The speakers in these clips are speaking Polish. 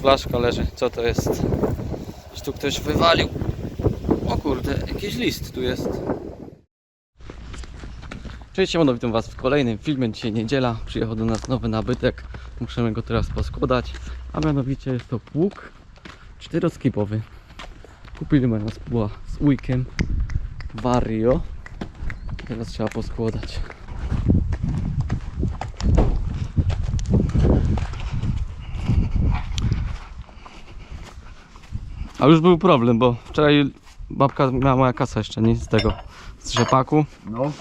flaszka leży. Co to jest? Czy tu ktoś wywalił? O kurde, jakiś list tu jest. Cześć, siemano, witam Was w kolejnym filmie. Dzisiaj niedziela, przyjechał do nas nowy nabytek. Musimy go teraz poskładać. A mianowicie jest to pług czteroskipowy. Kupili mnie nas była z ujkiem Vario. Teraz trzeba poskładać. A już był problem, bo wczoraj babka miała moja kasa jeszcze, nie z tego, z rzepaku. No,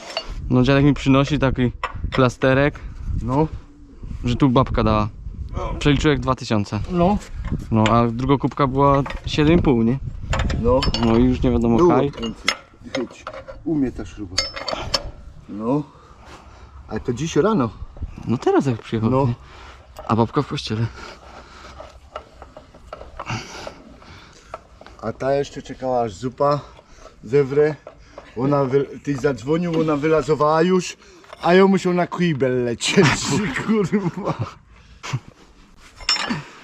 No dziadek mi przynosi taki plasterek, no, że tu babka dała. Przeliczył jak 2000. no, No a druga kubka była 7,5, nie? no. No i już nie wiadomo Było kaj. kręcę. Jedź. U mnie ta śruba. No. Ale to dziś rano. No teraz jak przyjechał. No. nie? A babka w kościele. A ta jeszcze czekała aż zupa zewre. Ona wy... Ty zadzwonił, ona wylazowała już, a ja musiał na kibel lecieć. Kurwa.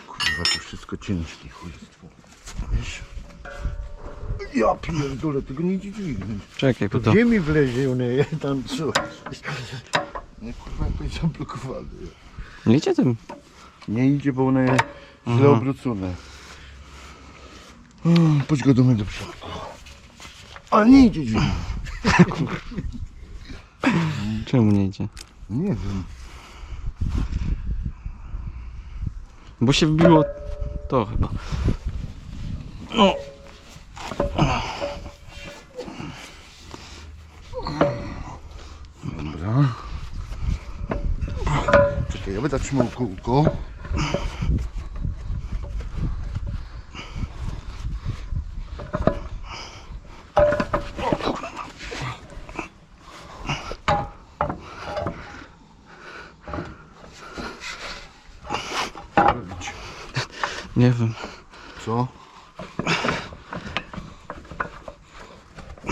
Kurwa, to wszystko ciężkie chujstwo. Wiesz? Ja pierdolę, tego nie idzie dźwignąć. Czekaj, bo To w ziemi wlezie, one je tam co. Nie kurwa, to jest zablokowane. Nie idzie tym. Nie idzie, bo one jest źle obrócone. O, Chodź go do mnie do przodu. Ale nie idzie dźwignię. Czemu nie idzie? Nie wiem. Bo się wbiło to chyba. No. Dobra. Czekaj, ja będę trzymał kółko. Nie wiem. Co?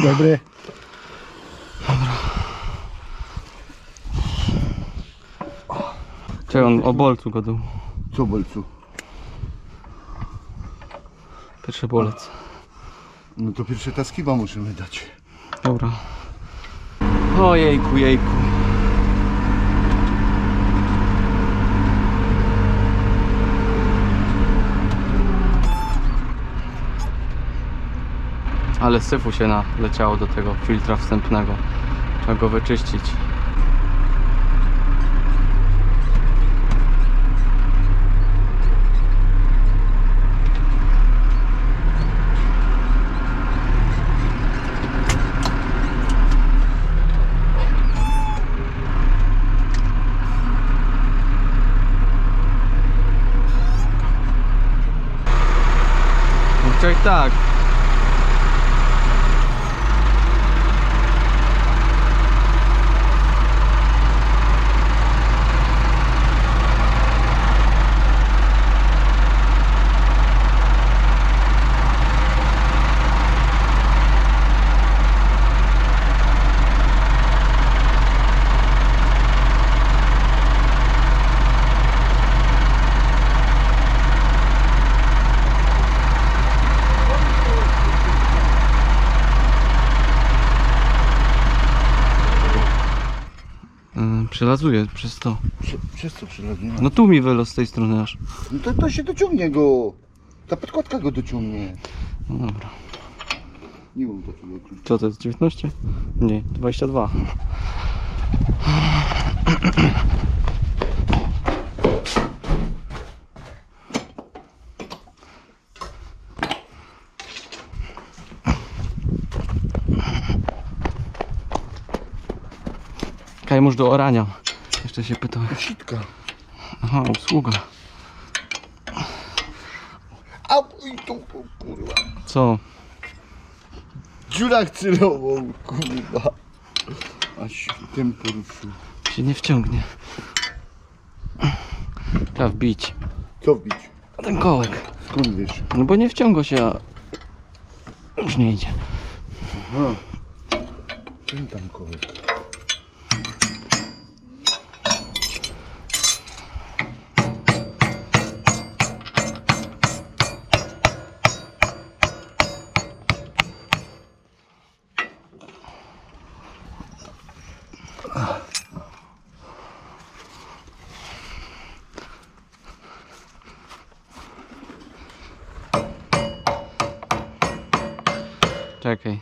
Dobry. Czekaj, on o bolcu go dał. Co bolcu? Pierwszy bolec. No to pierwsze taskiba musimy dać. Dobra. O jejku, Ale syfu się naleciało do tego filtra wstępnego. Trzeba go wyczyścić. Tak, Przelazuje przez to. Prze, przez co przelaznie? No tu mi wylot z tej strony aż. No to, to się dociągnie go. Ta podkładka go dociągnie. No dobra. Nie mam takiego klucza. Co to jest 19? Nie, 22. Kaj może do orania. Jeszcze się pytałem. Sitka. Aha, usługa. A i tu, kurwa. Co? Dziura chcylową, kurwa. Aż tym poruszył. Się nie wciągnie. Trzeba wbić. Co wbić? Ten kołek. Skąd wiesz? No bo nie wciąga się, a już nie idzie. Aha. Ten tam kołek. Czekaj.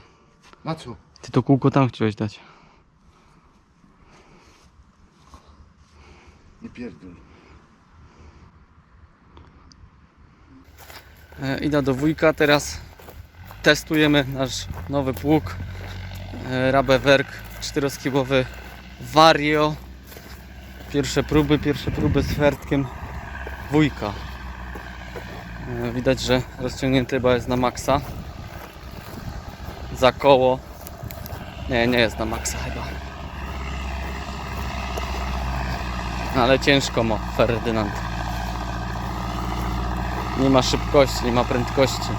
Na co? Ty to kółko tam chciałeś dać. Nie pierdol. E, Idę do wujka teraz. Testujemy nasz nowy pług. E, Rabe Werk czteroskibowy Vario. Pierwsze próby, pierwsze próby z fertkiem wujka. E, Widać, że rozciągnięty chyba jest na maksa. Za koło. Nie, nie jest na maksa chyba. Ale ciężko ma Ferdynand. Nie ma szybkości, nie ma prędkości.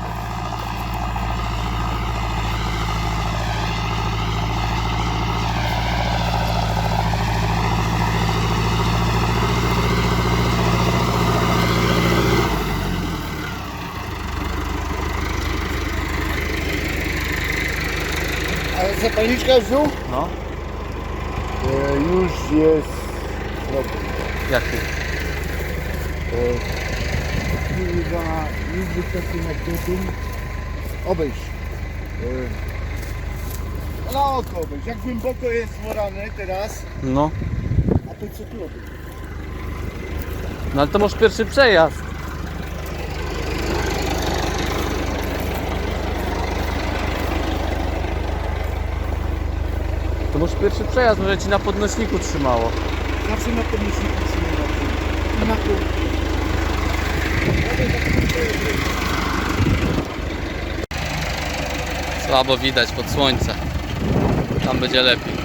Już był? No, E, już jest problem. jaki? E, Chyba nigdy taki na tym obejść. E, na oko obejść. Jak głęboko jest worane teraz, No, a to co tu robisz? no ale to masz pierwszy przejazd. To masz pierwszy przejazd, może ci na podnośniku trzymało. Zawsze na podnośniku trzymam. I na tu. Słabo widać pod słońce. Tam będzie lepiej.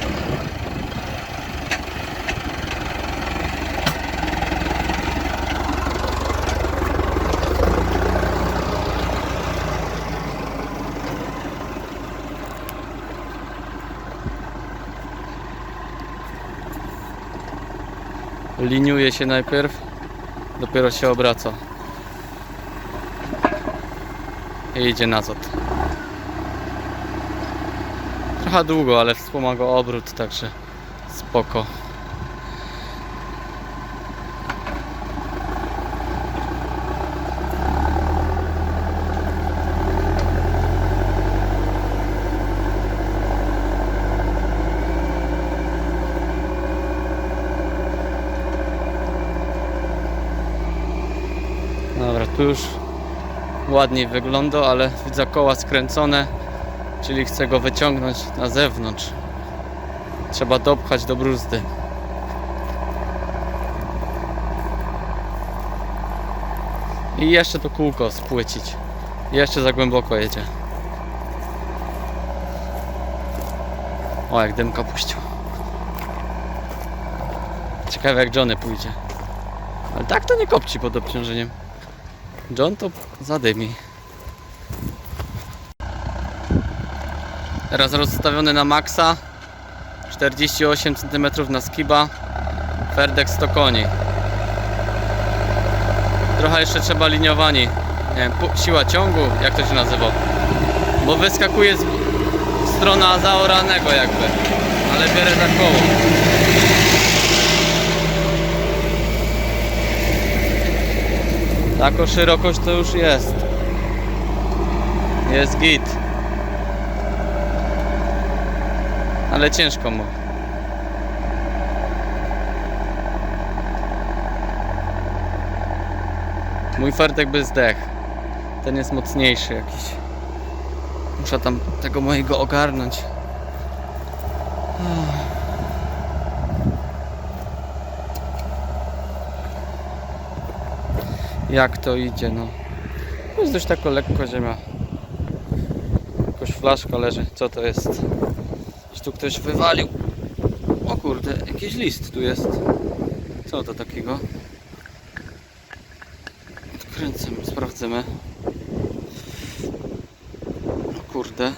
Liniuje się najpierw, dopiero się obraca. I idzie nazad. Trochę długo, ale wspomaga obrót, także spoko. Dobra, tu już ładniej wygląda, ale widzę koła skręcone. Czyli chcę go wyciągnąć na zewnątrz. Trzeba dopchać do bruzdy. I jeszcze to kółko spłycić. Jeszcze za głęboko jedzie. O, jak dymka puścił. Ciekawe jak Johnny pójdzie. Ale tak to nie kopci pod obciążeniem. John to zadymi. Teraz rozstawiony na maksa. 48 cm na skiba. Ferdek 100 koni. Trochę jeszcze trzeba liniowani. Nie wiem, siła ciągu, jak to się nazywa. Bo wyskakuje z strona zaoranego jakby. Ale bierę za koło Taką szerokość to już jest Jest git ale ciężko mu. Mój ferdek by zdech. Ten jest mocniejszy jakiś. Muszę tam tego mojego ogarnąć. Jak to idzie, no. Jest dość tako lekko ziemia. Jakoś flaszka leży. Co to jest? Czy tu ktoś wywalił? O kurde, jakiś list tu jest. Co to takiego? Odkręcamy, sprawdzimy. O kurde.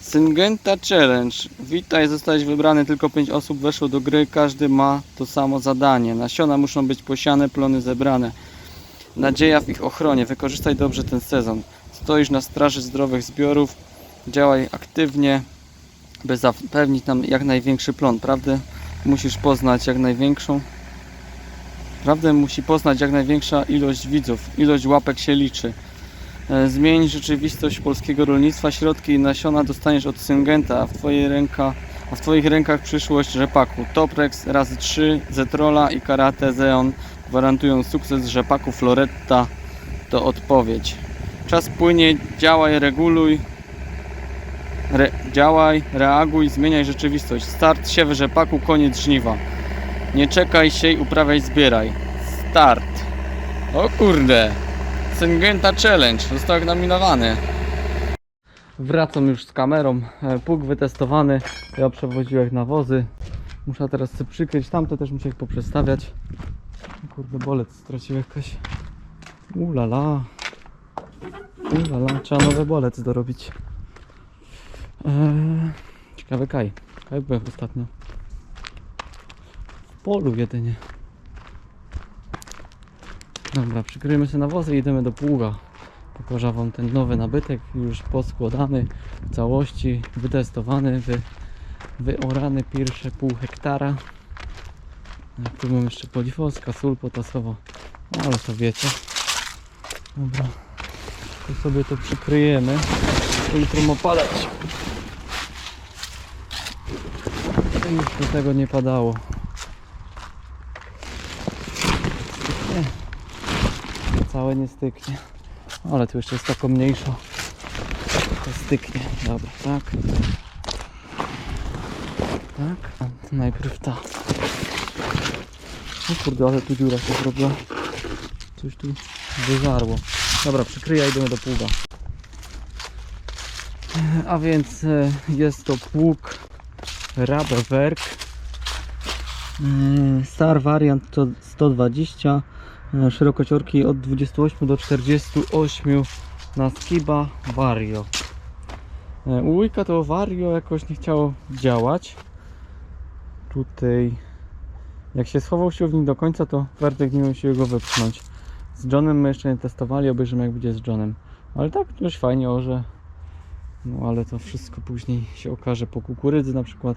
Syngenta Challenge. Witaj, zostałeś wybrany. Tylko 5 osób weszło do gry. Każdy ma to samo zadanie. Nasiona muszą być posiane, plony zebrane. Nadzieja w ich ochronie. Wykorzystaj dobrze ten sezon. Stoisz na straży zdrowych zbiorów. Działaj aktywnie by zapewnić nam jak największy plon, prawdę? Musisz poznać jak największą. Prawdę musi poznać jak największa ilość widzów. Ilość łapek się liczy. E, Zmień rzeczywistość polskiego rolnictwa. Środki i nasiona dostaniesz od Syngenta, a w, twojej ręka, a w Twoich rękach przyszłość rzepaku. Toprex razy 3, Zetrola i Karate Zeon gwarantują sukces rzepaku Floretta. To odpowiedź. Czas płynie, działaj, reguluj. Re, działaj, reaguj, zmieniaj rzeczywistość. Start siewy rzepaku, koniec żniwa. Nie czekaj, siej, uprawiaj, zbieraj. Start. O kurde. Syngenta Challenge został nominowany. Wracam już z kamerą. E, Pług wytestowany. Ja przewoziłem nawozy. Muszę teraz sobie przykryć. Tamte też muszę ich poprzestawiać. Kurde, bolec stracił jakaś. Ulala. Ulala. Trzeba nowy bolec dorobić. Eee, ciekawy kaj. Kaj byłem ostatnio. W polu jedynie. Dobra, przykryjemy sobie nawozy i idziemy do pługa. Pokażę Wam ten nowy nabytek, już poskładany w całości, wytestowany, wy, wyorany pierwsze pół hektara. Tu mam jeszcze polifoska, sól potasowa, No, ale to wiecie. Dobra, tu sobie to przykryjemy. Jutro ma padać. Już do tego nie padało. Całe nie styknie. Ale tu jeszcze jest taka mniejsza. To styknie. Dobra, tak. Tak. A najpierw ta. O kurde, ale tu dziura się zrobiła. Coś tu wyżarło. Dobra, przykryję i idziemy do pługa. A więc e, jest to pług Rabewerk. E, Star Variant to 120 e, szerokociorki od 28 do 48 na Skiba Vario. E, U to Vario jakoś nie chciało działać. Tutaj jak się schował siłownik do końca to Wertek nie siły go wypchnąć. Z Johnem my jeszcze nie testowali, obejrzymy jak będzie z Johnem. Ale tak dość fajnie orze. No ale to wszystko później się okaże po kukurydzy na przykład.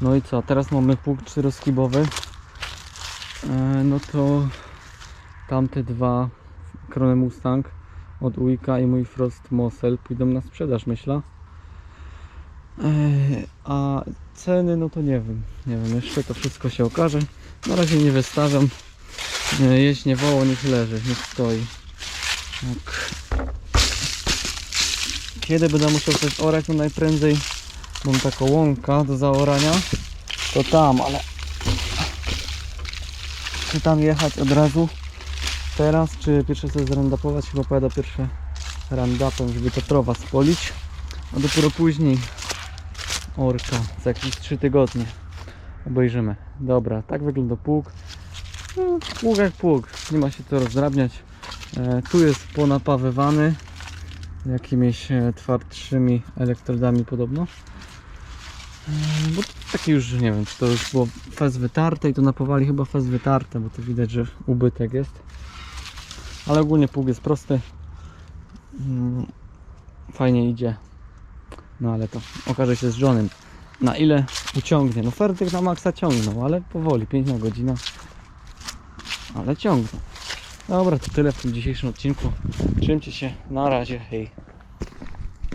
No i co, teraz mamy pług czteroskibowy. E, no to tamte dwa Krone Mustang od Uika i mój Frost Mosel pójdą na sprzedaż myślę. E, a ceny no to nie wiem, nie wiem, jeszcze to wszystko się okaże. Na razie nie wystawiam. E, jeść nie woło, niech leży, niech stoi. Tak. Kiedy będę musiał coś orać, no najprędzej mam taką łąkę do zaorania, to tam, ale czy tam jechać od razu teraz, czy pierwsze sobie zrandapować, chyba pojadę pierwsze randapem, żeby to trowa spolić, a dopiero później orka, za jakieś 3 tygodnie obejrzymy. Dobra, tak wygląda pług. No, pług jak pług, nie ma się co rozdrabniać. E, tu jest ponapawywany jakimiś e, twardszymi elektrodami podobno. E, Bo takie już, nie wiem, czy to już było fez wytarte i to napowali chyba fez wytarte, bo to widać, że ubytek jest. Ale ogólnie pług jest prosty. Mm, Fajnie idzie. No ale to okaże się z żonym. Na ile uciągnie? No Ferdyk na maksa ciągnął, ale powoli, 5 na godzinę. Ale ciągnął. Dobra, to tyle w tym dzisiejszym odcinku. Trzymcie się, na razie, hej.